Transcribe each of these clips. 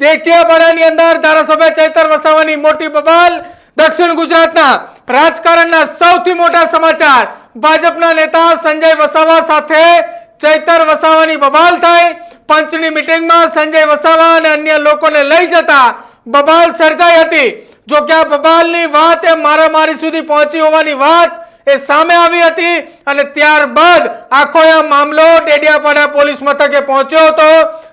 દેટિયાપાડાની અંદર ધારાસભ્ય ચૈતર વસાવાની મોટી બબાલ, દક્ષિણ ગુજરાતના રાજકારણના સૌથી મોટા સમાચાર. ભાજપના નેતા સંજય વસાવા સાથે ચૈતર વસાવાની બબાલ થઈ પંચની મિટિંગમાં સંજય વસાવા અને અન્ય લોકોને લઈ જતા બબાલ સર્જાઈ હતી. જો કે આ બબાલની વાત એ મારામારી સુધી પહોંચી હોવાની વાત એ સામે આવી હતી અને ત્યારબાદ આખો આ મામલો ડેડિયાપાડા પોલીસ મથકે પહોંચ્યો હતો.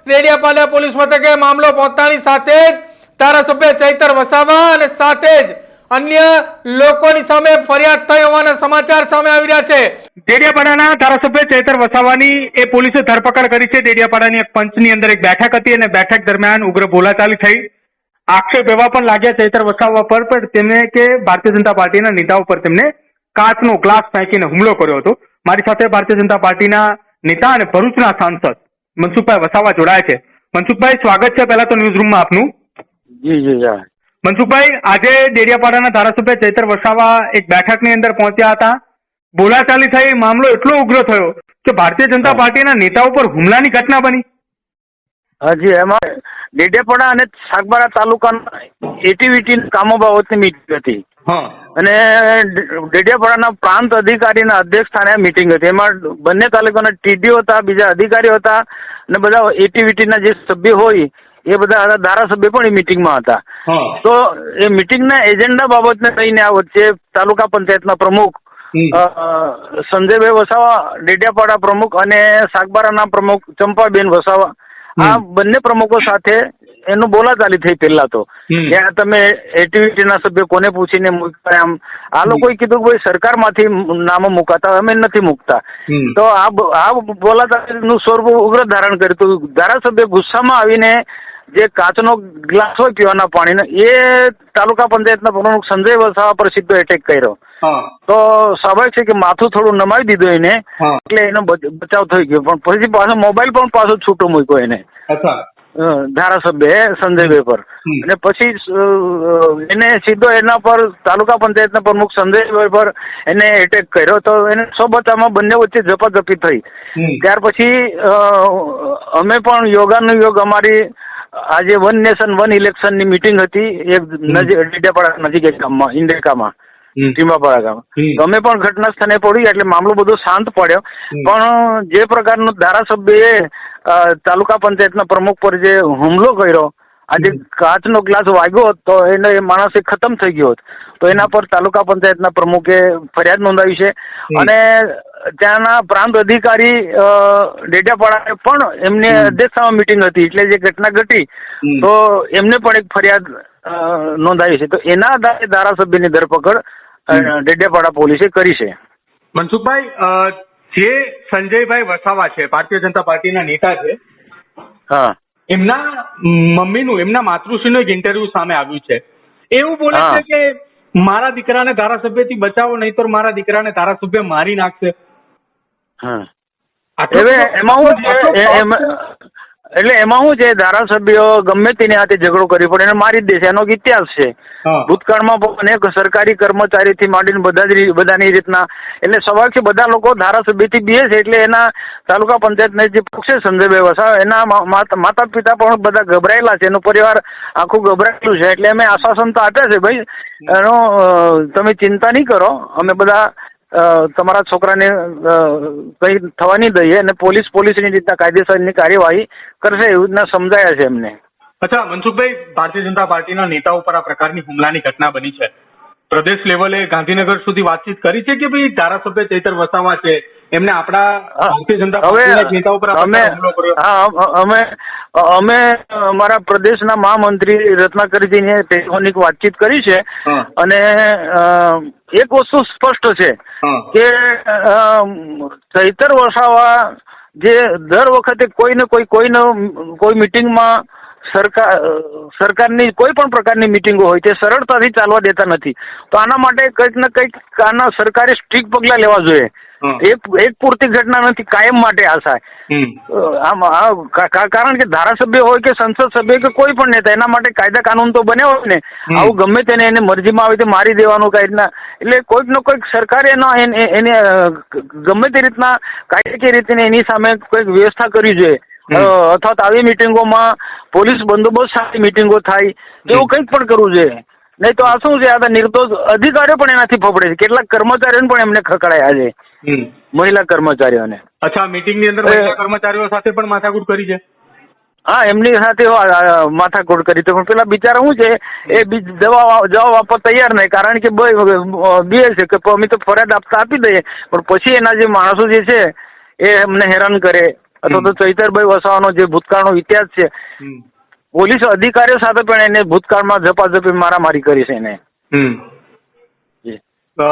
ડેડિયાપાડા પોલીસ મથકે મામલો પહોંચતાની સાથે જ ધારાસભ્ય ચૈતર વસાવા અને સાથે જ અન્ય લોકોની સામે ફરિયાદ થઈ હોવાના સમાચાર સામે આવી રહ્યા છે. ડેડિયાપાડાના ધારાસભ્ય ચૈતર વસાવાની એ પોલીસે ધરપકડ કરી છે. ડેડિયાપાડાની એક પંચની અંદર એક બેઠક હતી અને બેઠક દરમિયાન ઉગ્ર બોલાચાલી થઈ. આક્ષેપ એવા પણ લાગ્યા ચૈતર વસાવા પર, પણ તેમને કે ભારતીય જનતા પાર્ટીના નેતાઓ પર તેમને કાચનો ગ્લાસ ફેંકીને હુમલો કર્યો હતો. મારી સાથે ભારતીય જનતા પાર્ટીના નેતા અને ભરૂચના સાંસદ મનસુખભાઈ વસાવા જોડાયા છે. મનસુખભાઈ સ્વાગત છે પહેલા તો ન્યૂઝ રૂમમાં આપનું. જી જી મનસુખભાઈ આજે ડેડિયાપાડાના ધારાસભ્ય ચૈતર વસાવા એક બેઠકની અંદર પહોંચ્યા હતા. બોલાચાલી થઈ મામલો એટલો ઉગ્ર થયો કે ભારતીય જનતા પાર્ટીના નેતાઓ પર હુમલાની ઘટના બની. હાજી એમાં ડેડિયાપાડા અને સાગબારા તાલુકાના એટીવીટી કામો બાબતની મીટિંગ હતી. હા. અને ડેડિયાપાડાના પ્રાંત અધિકારીના અધ્યક્ષ સ્થાને મિટિંગ હતી. એમાં બંને તાલુકાના ટીડીઓ હતા બીજા અધિકારીઓ હતા અને બધા એટીવીટીના જે સભ્ય હોય એ બધા ધારાસભ્ય પણ એ મિટિંગમાં હતા. તો એ મિટિંગના એજન્ડા બાબતને લઈને આ વચ્ચે તાલુકા પંચાયતના પ્રમુખ સંજયભાઈ વસાવા ડેડિયાપાડા પ્રમુખ અને સાગબારાના પ્રમુખ ચંપાબેન વસાવા આ બંને પ્રમુખો સાથે એનું બોલાચાલી થઈ પહેલા તો. જ્યાં તમે એટીવીટીના સભ્ય કોને પૂછીને મૂકતા આમ આ લોકોએ કીધું કે ભાઈ સરકારમાંથી નામો મુકાતા અમે નથી મૂકતા. તો આ બોલાચાલી આ બોલાચાલીનું સ્વરૂપ ઉગ્ર ધારણ કર્યું હતું. ધારાસભ્ય ગુસ્સામાં આવીને જે કાચનો ગ્લાસ હોય પીવાના પાણીનો એ તાલુકા પંચાયતના પ્રમુખ સંજય વસાવા પર સીધો એટેક કર્યો તો સ્વાભાવિક છે કે માથું થોડું નમાવી દીધું એને એટલે એનો બચાવ થઈ ગયો. પણ પછી પાછો મોબાઈલ પણ પાછો છૂટો મૂક્યો એને. ધારાસભ્ય સંજયભાઈ પર અને પછી એને સીધો એના પર તાલુકા પંચાયતના પ્રમુખ સંજયભાઈ પર એને એટેક કર્યો. તો એને સો બચાવમાં બંને વચ્ચે ઝપાઝપી થઈ. ત્યાર પછી અમે પણ યોગાનુયોગ અમારી આજે વન નેશન વન ઇલેક્શનની મિટિંગ હતી. એક નજીક ડેડિયાપાડા નજીક એક ગામમાં ઇન્ડેકામાં હમ. ટીમાપાડા ગામ તો અમે પણ ઘટના સ્થળે પડી એટલે મામલો બધો શાંત પડ્યો. પણ જે પ્રકારનો ધારાસભ્યએ તાલુકા પંચાયતના પ્રમુખ પર જે હુમલો કર્યો આજે કાચનો ગ્લાસ વાગ્યો તો એને એ માણસ ખતમ થઈ ગયો તો એના પર તાલુકા પંચાયતના પ્રમુખે ફરિયાદ નોંધાવી છે. અને ત્યાંના પ્રાંત અધિકારી ડેડિયાપાડાએ પણ એમને અધ્યક્ષતામાં મિટિંગ હતી. એટલે જે ઘટના ઘટી તો એમને પણ એક ફરિયાદ નોંધાવી છે. તો એના આધારે ધારાસભ્યની ધરપકડ ડેડિયાપાડા પોલીસે કરી છે. મનસુખભાઈ જે સંજયભાઈ વસાવા છે ભારતીય જનતા પાર્ટીના નેતા છે હા. એમના મમ્મીનું એમના માતૃશ્રીનું એક ઇન્ટરવ્યુ સામે આવ્યું છે. એવું બોલે છે કે મારા દીકરાને ધારાસભ્યથી બચાવો નહીં તો મારા દીકરાને ધારાસભ્ય મારી નાખશે. હા. એમાં એમાં એટલે એમાં શું છે ધારાસભ્યો ગમે તેની હાથે ઝઘડો કરી પડે એને મારી જ દેશે એનો ઇતિહાસ છે. ભૂતકાળમાં પણ અનેક સરકારી કર્મચારીથી માંડીને બધા જ બધાની રીતના એટલે સવાલ છે બધા લોકો ધારાસભ્યથી બીએ છે એટલે એના તાલુકા પંચાયતના જે પક્ષ છે સંજયભાઈ વસાવા એના માતા પિતા પણ બધા ગભરાયેલા છે એનું પરિવાર આખું ગભરાયેલું છે એટલે અમે આશ્વાસન તો આપ્યા છે ભાઈ એનો તમે ચિંતા નહીં કરો અમે બધા તમારા છોકરાને કંઈ થવા નહીં દઈએ અને પોલીસ પોલીસની રીતના કાયદેસરની કાર્યવાહી કરશે એવું રીતના સમજાયા છે એમને. અચ્છા મનસુખભાઈ ભારતીય જનતા પાર્ટીના નેતાઓ પર આ પ્રકારની હુમલાની ઘટના બની છે. પ્રદેશ લેવલે ગાંધીનગર સુધી વાતચીત કરી છે કે ભાઈ ધારાસભ્ય ચૈતર વસાવા છે? એમને આપણા ભારતીય જનતા પાર્ટીના જ નેતાઓ પર અમે હા અમે અમે અમારા પ્રદેશના મહામંત્રી રત્નાકરજીને ટેલિફોનિક વાતચીત કરી છે અને એક વસ્તુ સ્પષ્ટ છે કે ચૈતર વસાવા જે દર વખતે કોઈ ને કોઈ કોઈને કોઈ મિટિંગમાં સરકાર સરકારની કોઈ પણ પ્રકારની મિટિંગો હોય તે સરળતાથી ચાલવા દેતા નથી તો આના માટે કંઈક ને કંઈક આના સરકારે સ્ટ્રીક પગલાં લેવા જોઈએ. એક એક પૂરતી ઘટના નથી કાયમ માટે આ થાય. આમ કારણ કે ધારાસભ્ય હોય કે સંસદ સભ્ય કે કોઈ પણ નેતા એના માટે કાયદા કાનૂન તો બન્યા હોય ને. આવું ગમે તેને એને મરજીમાં આવે તે મારી દેવાનું કઈ રીતના. એટલે કોઈક નો કોઈક સરકારે એનો એને ગમે તે રીતના કાયદાકીય રીતે એની સામે કોઈક વ્યવસ્થા કરવી જોઈએ. અથવા તો આવી મિટિંગોમાં પોલીસ બંદોબસ્ત સાથે મિટિંગો થાય એવું કંઈક પણ કરવું જોઈએ. નહીં તો આ શું છે? આ નિર્દોષ અધિકારીઓ પણ એનાથી ફફડે છે. કેટલાક કર્મચારીઓને પણ એમને ખકડાયા છે. મહિલા કર્મચારીઓને. અચ્છા મીટિંગની અંદર મહિલા કર્મચારીઓ સાથે પણ માથાકૂટ કરી છે? હા એમની સાથે માથાકૂટ કરી તો પણ પેલા બિચારા શું છે? એ જવાબ જવાબ આપવા તૈયાર નહીં. કારણ કે બ- છે કે અમે તો ફરિયાદ આપતા આપી દઈએ. પણ પછી એના જે માણસો જે છે એ એમને હેરાન કરે. અથવા તો ચૈતરભાઈ વસાવાનો જે ભૂતકાળનો ઇતિહાસ છે પોલીસ અધિકારીઓ સાથે પણ એને ભૂતકાળમાં ઝપાઝપી મારામારી કરી છે એને. હમ.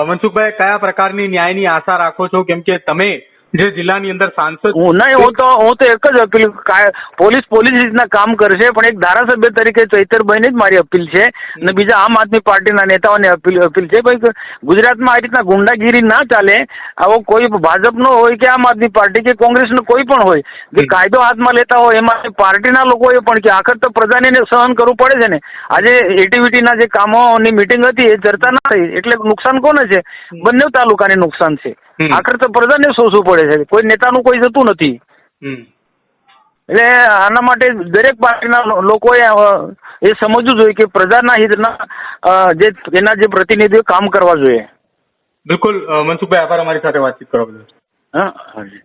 મનસુખભાઈ કયા પ્રકારની ન્યાયની આશા રાખો છો? કેમ કે તમે જે જિલ્લાની અંદર સાંસદ હું નહીં હું તો હું તો એક જ અપીલ પોલીસ પોલીસ રીતના કામ કરશે પણ એક ધારાસભ્ય તરીકે ચૈતરભાઈને જ મારી અપીલ છે. અને બીજા આમ આદમી પાર્ટીના નેતાઓને અપીલ અપીલ છે ભાઈ ગુજરાતમાં આ રીતના ગુંડાગીરી ના ચાલે આવો કોઈ ભાજપનો હોય કે આમ આદમી પાર્ટી કે કોંગ્રેસનો કોઈ પણ હોય જે કાયદો હાથમાં લેતા હોય એમાં પાર્ટીના લોકોએ પણ કે આખર તો પ્રજાને સહન કરવું પડે છે ને. આજે એટીવીટીના જે કામોની મિટિંગ હતી એ ચર્ચા ના થઈ એટલે નુકસાન કોને છે? બંને તાલુકાને નુકસાન છે. આખર તો પ્રજાને સોચવું પડે છે? કોઈ નેતાનું કોઈ જતું નથી. એટલે આના માટે દરેક પાર્ટીના લોકોએ એ સમજવું જોઈએ કે પ્રજાના હિતના જે એના જે પ્રતિનિધિઓ કામ કરવા જોઈએ. બિલકુલ મનસુખભાઈ આભાર અમારી સાથે વાતચીત કરવા બદલ. હા હાજી